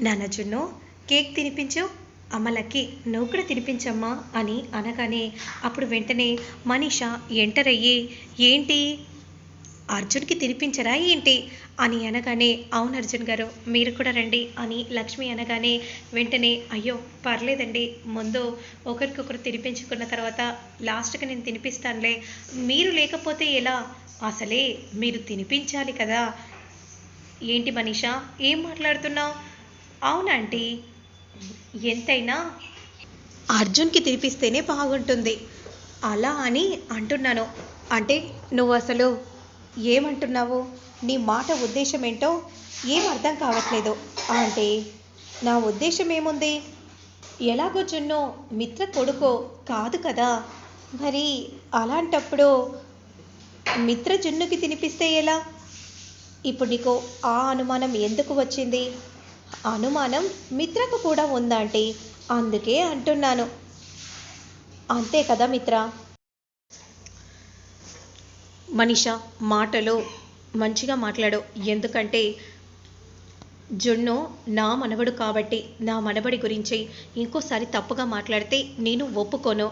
నాన్న జున్ను కేక్ తినిపించు అమ్మలకి నువ్వు కూడా తినిపించమ్మా అని అనగానే అప్పుడు వెంటనే మనీష ఎంటర్ అయ్యి ఏంటి? అర్జున్కి తినిపించరా ఏంటి? అని అనగానే అవును అర్జున్ గారు మీరు కూడా రండి అని లక్ష్మి అనగానే వెంటనే అయ్యో పర్లేదండి. ముందు ఒకరికొకరు తినిపించుకున్న తర్వాత లాస్ట్కి నేను తినిపిస్తానులే. మీరు లేకపోతే ఎలా? అసలే మీరు తినిపించాలి కదా. ఏంటి మనీషా? ఏం మాట్లాడుతున్నావు? అవునంటీ. ఎంతైనా? అర్జున్కి తినిపిస్తేనే బాగుంటుంది. అలా అని అంటున్నాను. అంటే నువ్వు అసలు ఏమంటున్నావు? నీ మాట ఉద్దేశం ఏంటో ఏం అర్థం కావట్లేదు. అంటే నా ఉద్దేశం ఏముంది ఎలాగో జున్ను మిత్ర కొడుకో కాదు కదా. మరి అలాంటప్పుడు మిత్ర జున్నుకి తినిపిస్తే ఎలా? ఇప్పుడు నీకు ఆ అనుమానం ఎందుకు వచ్చింది? అనుమానం మిత్రకు కూడా ఉందంటే అందుకే అంటున్నాను. అంతే కదా మిత్ర? మనిష మాటలో మంచిగా మాట్లాడు. ఎందుకంటే జున్ను నా మనవడు కాబట్టి నా మనవడి గురించి ఇంకోసారి తప్పుగా మాట్లాడితే నేను ఒప్పుకోను.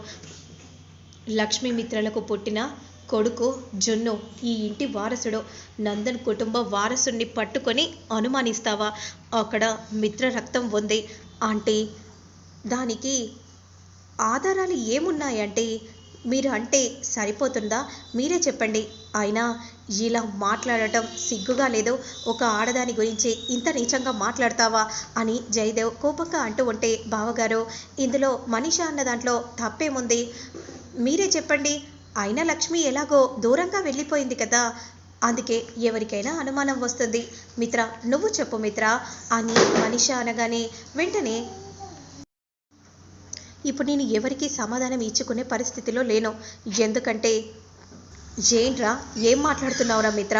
లక్ష్మీ మిత్రలకు పుట్టిన కొడుకు జున్ను ఈ ఇంటి వారసుడు. నందన్ కుటుంబ వారసుణ్ణి పట్టుకొని అనుమానిస్తావా? అక్కడ మిత్ర రక్తం ఉంది. అంటే దానికి ఆధారాలు ఏమున్నాయంటే మీరు అంటే సరిపోతుందా? మీరే చెప్పండి. అయినా ఇలా మాట్లాడటం సిగ్గుగా లేదు. ఒక ఆడదాని గురించి ఇంత నీచంగా మాట్లాడతావా? అని జయదేవ్ కోపంగా అంటూ ఉంటే బావగారు ఇందులో మనిష అన్న దాంట్లో తప్పేముంది? మీరే చెప్పండి. అయినా లక్ష్మి ఎలాగో దూరంగా వెళ్ళిపోయింది కదా. అందుకే ఎవరికైనా అనుమానం వస్తుంది. మిత్ర నువ్వు చెప్పు మిత్ర అని మనిష అనగానే వెంటనే ఇప్పుడు నేను ఎవరికీ సమాధానం ఇచ్చుకునే పరిస్థితిలో లేను. ఎందుకంటే ఏంట్రా ఏం మాట్లాడుతున్నావురా మిత్ర?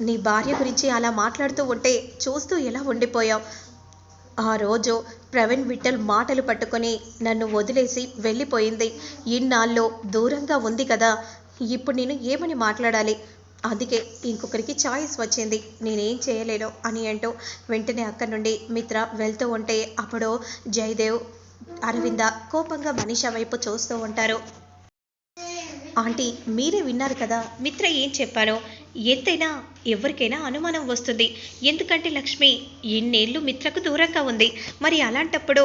నీ భార్య గురించి అలా మాట్లాడుతూ ఉంటే చూస్తూ ఎలా ఉండిపోయావు? ఆ రోజు ప్రవీణ్ విఠల్ మాటలు పట్టుకొని నన్ను వదిలేసి వెళ్ళిపోయింది. ఇన్నాళ్ళు దూరంగా ఉంది కదా ఇప్పుడు నేను ఏమని మాట్లాడాలి? అందుకే ఇంకొకరికి చాయిస్ వచ్చింది. నేనేం చేయలేను అని అంటూ వెంటనే అక్కడి నుండి మిత్ర వెళ్తూ ఉంటే అప్పుడు జయదేవ్ అరవింద కోపంగా మనిష వైపు చూస్తూ ఉంటారు. ఆంటీ మీరే విన్నారు కదా మిత్ర ఏం చెప్పారో? ఎంతైనా ఎవరికైనా అనుమానం వస్తుంది. ఎందుకంటే లక్ష్మి ఇన్నేళ్ళు మిత్రకు దూరంగా ఉంది. మరి అలాంటప్పుడు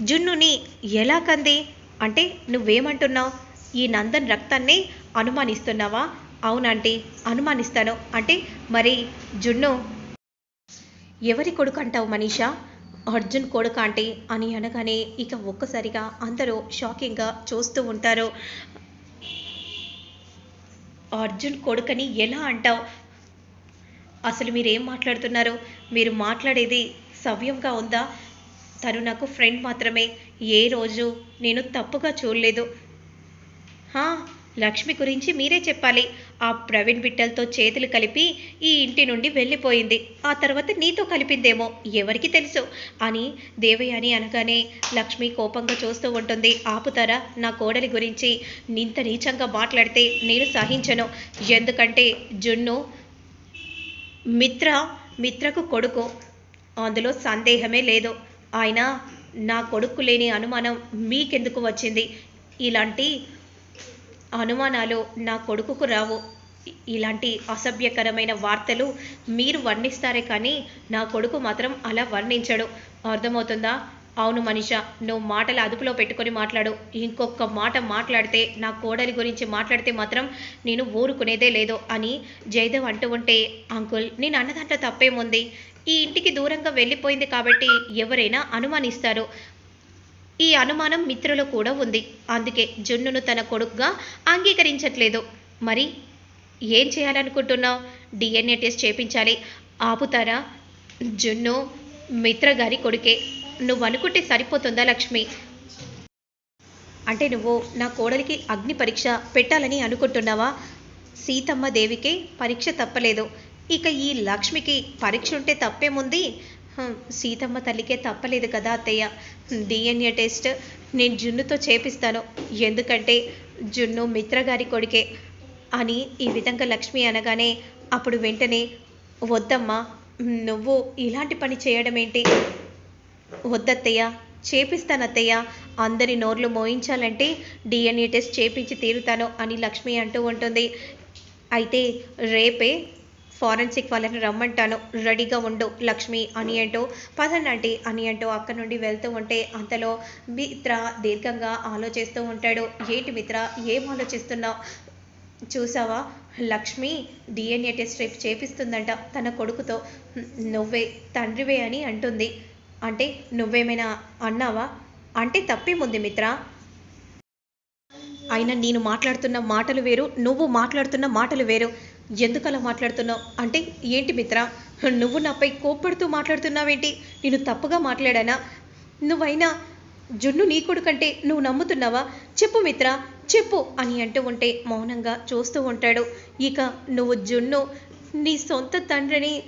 జున్నుని ఎలా కంది? అంటే నువ్వేమంటున్నావు? ఈ నందన్ రక్తాన్ని అనుమానిస్తున్నావా? అవునంటే అనుమానిస్తాను. అంటే మరి జున్ను ఎవరి కొడుకు అంటావు మనీషా? అర్జున్ కొడుకు అంటే అని అనగానే ఇక ఒక్కసారిగా అందరూ షాకింగ్గా చూస్తూ ఉంటారు. అర్జున్ కొడుకని ఎలా అంటావు? అసలు మీరు ఏం మాట్లాడుతున్నారు? మీరు మాట్లాడేది సవ్యంగా ఉందా? తను నాకు ఫ్రెండ్ మాత్రమే. ఏ రోజు? నేను తప్పుగా చూడలేదు. హా, లక్ష్మి గురించి మీరే చెప్పాలి. ఆ ప్రవీణ్ బిట్టలతో చేతులు కలిపి ఈ ఇంటి నుండి వెళ్ళిపోయింది. ఆ తర్వాత నీతో కలిపిందేమో ఎవరికి తెలుసు. అని దేవయాని అనగానే లక్ష్మి కోపంగా చూస్తూ ఉంటుంది. ఆపుతారా? నా కోడలి గురించి నింత నీచంగా మాట్లాడితే నేను సహించను. ఎందుకంటే జున్ను మిత్ర మిత్రకు కొడుకు. అందులో సందేహమే లేదు. ఆయన నా కొడుకు లేని అనుమానం మీకెందుకు వచ్చింది? ఇలాంటి అనుమానాలు నా కొడుకుకు రావు. ఇలాంటి అసభ్యకరమైన వార్తలు మీరు వర్ణిస్తారే కానీ నా కొడుకు మాత్రం అలా వర్ణించడు. అర్థమవుతుందా? అవును మనిష నువ్వు మాటలు అదుపులో పెట్టుకొని మాట్లాడు. ఇంకొక మాట మాట్లాడితే నా కోడలి గురించి మాట్లాడితే మాత్రం నేను ఊరుకునేదే లేదు అని జయదేవ్ అంటూ ఉంటే అంకుల్ నేను అన్న దాంట్లో తప్పేముంది? ఈ ఇంటికి దూరంగా వెళ్ళిపోయింది కాబట్టి ఎవరైనా అనుమానిస్తారు. ఈ అనుమానం మిత్రులు కూడా ఉంది. అందుకే జున్నును తన కొడుకుగా అంగీకరించట్లేదు. మరి ఏం చేయాలనుకుంటున్నావు? డిఎన్ఏ టెస్ట్ చేపించాలి. ఆపుతారా? జున్ను మిత్ర గారి కొడుకే. నువ్వు అనుకుంటే సరిపోతుందా లక్ష్మి? అంటే నువ్వు నా కోడలికి అగ్ని పరీక్ష పెట్టాలని అనుకుంటున్నావా? సీతమ్మ దేవికి పరీక్ష తప్పలేదు. ఇక ఈ లక్ష్మికి పరీక్ష ఉంటే తప్పేముంది? సీతమ్మ తల్లికే తప్పలేదు కదా అత్తయ్య. డిఎన్ఏ టెస్ట్ నేను జున్నుతో చేపిస్తాను. ఎందుకంటే జున్ను మిత్రగారి కొడుకే అని ఈ విధంగా లక్ష్మి అనగానే అప్పుడు వెంటనే వద్దమ్మా నువ్వు ఇలాంటి పని చేయడం ఏంటి వద్దత్తయ్య చేపిస్తానత్తయ్య. అందరి నోర్లు మోయించాలంటే డిఎన్ఏ టెస్ట్ చేపించి తీరుతాను అని లక్ష్మి అంటూ ఉంటుంది. అయితే రేపే ఫారెన్సిక్ వాళ్ళని రమ్మంటాను. రెడీగా ఉండు లక్ష్మి అని అంటూ పదనండి అని అంటూ అక్కడ నుండి వెళ్తూ ఉంటే అంతలో మిత్ర దీర్ఘంగా ఆలోచిస్తూ ఉంటాడు. ఏంటి మిత్ర ఏం ఆలోచిస్తున్నావు? చూసావా? లక్ష్మి డిఎన్ఏ టెస్ట్ రేపు చేపిస్తుందంట. తన కొడుకుతో నువ్వే తండ్రివే అని అంటుంది. అంటే నువ్వేమైనా అన్నావా? అంటే తప్పేముంది మిత్ర? అయినా నేను మాట్లాడుతున్న మాటలు వేరు నువ్వు మాట్లాడుతున్న మాటలు వేరు. ఎందుకు అలా మాట్లాడుతున్నావు? అంటే ఏంటి మిత్ర నువ్వు నాపై కోప్పడుతూ మాట్లాడుతున్నావేంటి? నేను తప్పుగా మాట్లాడానా? నువ్వైనా జున్ను నీ కొడుకంటే నువ్వు నమ్ముతున్నావా? చెప్పు మిత్ర చెప్పు అని అంటూ ఉంటే మౌనంగా చూస్తూ ఉంటాడు. ఇక నువ్వు జున్ను నీ సొంత తండ్రిని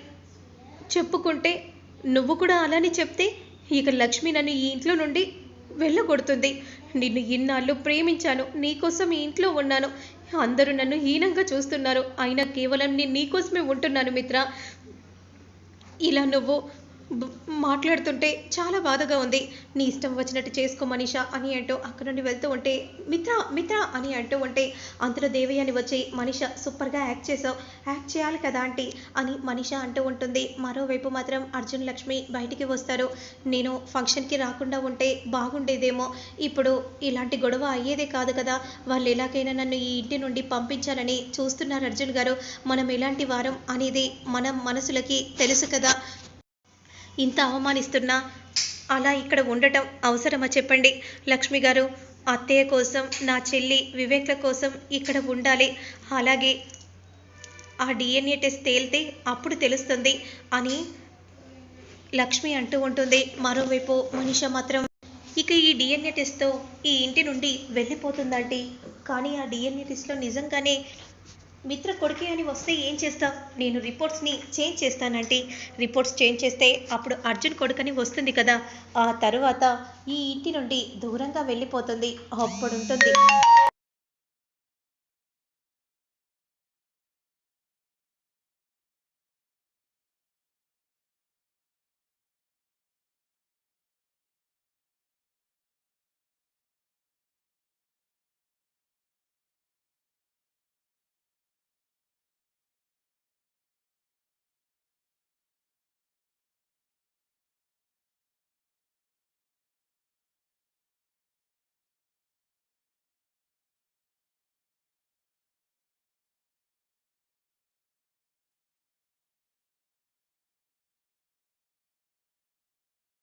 చెప్పుకుంటే నువ్వు కూడా అలానే చెప్తే ఇక లక్ష్మి నన్ను ఈ ఇంట్లో నుండి వెళ్ళగొడుతుంది. నిన్ను ఇన్నాళ్ళు ప్రేమించాను నీకోసం ఈ ఇంట్లో ఉన్నాను. అందరూ నన్ను హీనంగా చూస్తున్నారు. అయినా కేవలం నేను నీకోసమే ఉంటున్నాను మిత్ర. ఇలా నువ్వు మాట్లాడుతుంటే చాలా బాధగా ఉంది. నీ ఇష్టం వచ్చినట్టు చేసుకో మనీషా అని అంటూ అక్కడ నుండి వెళ్తూ ఉంటే మిత్ర మిత్ర అని అంటూ ఉంటే అంతలో దేవయ్య అని వచ్చి మనీష సూపర్గా యాక్ట్ చేసావు యాక్ట్ చేయాలి కదా ఆంటీ అని మనీష అంటూ ఉంటుంది. మరోవైపు మాత్రం అర్జున్ లక్ష్మి బయటికి వస్తారు. నేను ఫంక్షన్కి రాకుండా ఉంటే బాగుండేదేమో. ఇప్పుడు ఇలాంటి గొడవ అయ్యేదే కాదు కదా. వాళ్ళు ఎలాగైనా నన్ను ఈ ఇంటి నుండి పంపించాలని చూస్తున్నారు అర్జున్ గారు. మనం ఎలాంటి వారం అనేది మన మనసులకి తెలుసు కదా. ఇంత అవమానిస్తున్నా? అలా ఇక్కడ ఉండటం అవసరమా చెప్పండి. లక్ష్మి గారు అత్తయ్య కోసం నా చెల్లి వివేక్ల కోసం ఇక్కడ ఉండాలి. అలాగే ఆ డిఎన్ఏ టెస్ట్ తేలితే అప్పుడు తెలుస్తుంది అని లక్ష్మి అంటూ ఉంటుంది. మరోవైపు మనిష మాత్రం ఇక ఈ డిఎన్ఏ టెస్ట్తో ఈ ఇంటి నుండి వెళ్ళిపోతుందండి కానీ ఆ డిఎన్ఏ టెస్ట్లో నిజంగానే మిత్ర కొడుకే అని వస్తే ఏం చేస్తావు? నేను రిపోర్ట్స్ని చేంజ్ చేస్తానంటే రిపోర్ట్స్ చేంజ్ చేస్తే అప్పుడు అర్జున్ కొడుకని వస్తుంది కదా. ఆ తరువాత ఈ ఇంటి నుండి దూరంగా వెళ్ళిపోతుంది. అప్పుడు ఉంటుంది